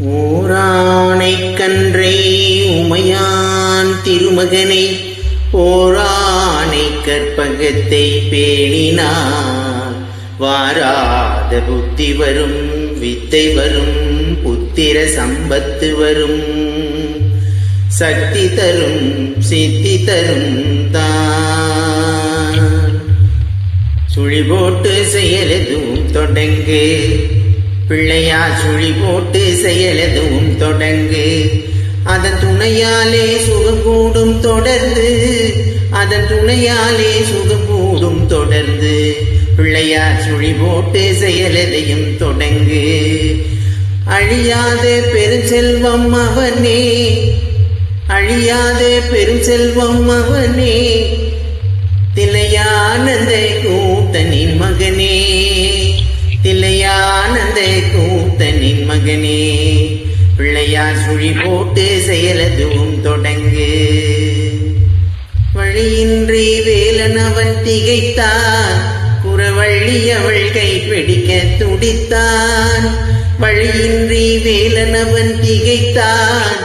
ஓரானை கன்றை உமையான் திருமகனை போரானை கற்பகத்தை பேணினான். வாராத புத்தி வரும் வித்தை வரும் புத்திர சம்பத்து வரும். சக்தி தரும் சித்தி தரும் தான். சுழிபோட்டு போட்டு செயலெதுவும் தொடங்கு பிள்ளையா சுழி போட்டு செயலெதுவும் தொடங்கு. அதன் துணையாலே சுகம் கூடும் தொடர்ந்து. அதன் துணையாலே சுகம் கூடும் தொடர்ந்து. பிள்ளையா சுழி போட்டு செயலதையும் தொடங்கு. அழியாத பெருஞ்செல்வம் அவனே அழியாத பெருஞ்செல்வம் அவனே திலையானந்த கூத்தனின் மகனே. ஆனந்த கூத்தனின் மகனே. பிள்ளையார் சுழி போட்டு செயலதுவும் தொடங்கு. வழியின்றி வேலன் அவன் திகைத்தான். குறவள்ளி அவள் கைப்பிடிக்க துடித்தான். வழியின்றி வேலன் அவன் திகைத்தான்.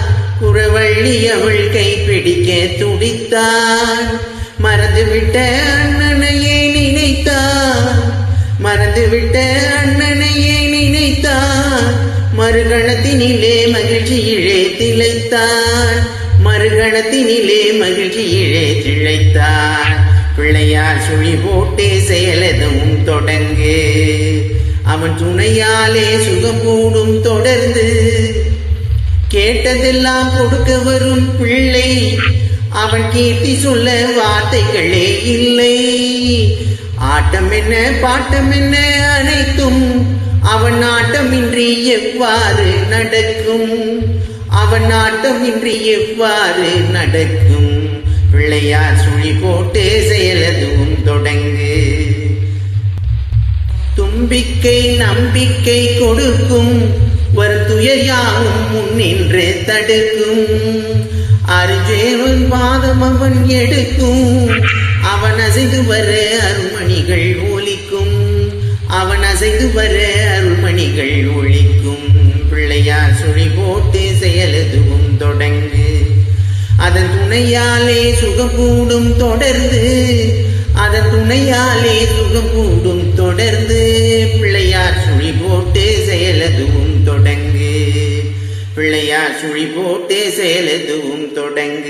குறவள்ளி அவள் கைப்பிடிக்க துடித்தான். மறந்துவிட்ட அண்ணனையே நினைத்தான். மறந்துவிட்ட மறுகணத்தினிலே மகிழ்ச்சியிலே திளைத்தான் மறுகணத்தினிலே மகிழ்ச்சியிலே திளைத்தான் பிள்ளையார் சுழி போட்டே செயலதும் தொடங்கு. அவன் துணையாலே சுகம் கூடும் தொடர்ந்து. கேட்டதெல்லாம் கொடுக்க வரும் பிள்ளை. அவன் கீர்த்தி சொல்ல வார்த்தைகளே இல்லை. ஆட்டம் என்ன பாட்டம் என்ன அனைத்தும் அவன் ஆட்டமின்றி எவ்வாறு நடக்கும்? அவன் ஆட்டமின்றி எவ்வாறு நடக்கும்? பிள்ளையார் சுழி போட்டு செயலதுவும் தொடங்கு. தும்பிக்கை நம்பிக்கை கொடுக்கும். ஒரு துயர்யாவும் முன்னின்று தடுக்கும். அருஜேவன் பாதம் அவன் எடுக்கும். அவன் அசைந்து வர அருமணிகள் ஒலிக்கும். அவன் அசைந்து வர அரு அருள்மணிகள் ஒழிக்கும். பிள்ளையார் சுழி போட்டு செயலதுவும் தொடங்கு. அதன் துணையாலே சுகக்கூடும் தொடர்ந்து. அதன் துணையாலே சுகக்கூடும் தொடர்ந்து. பிள்ளையார் சுழி போட்டு செயலதுவும் தொடங்கு. பிள்ளையார் சுழி போட்டு செயலதுவும் தொடங்கு.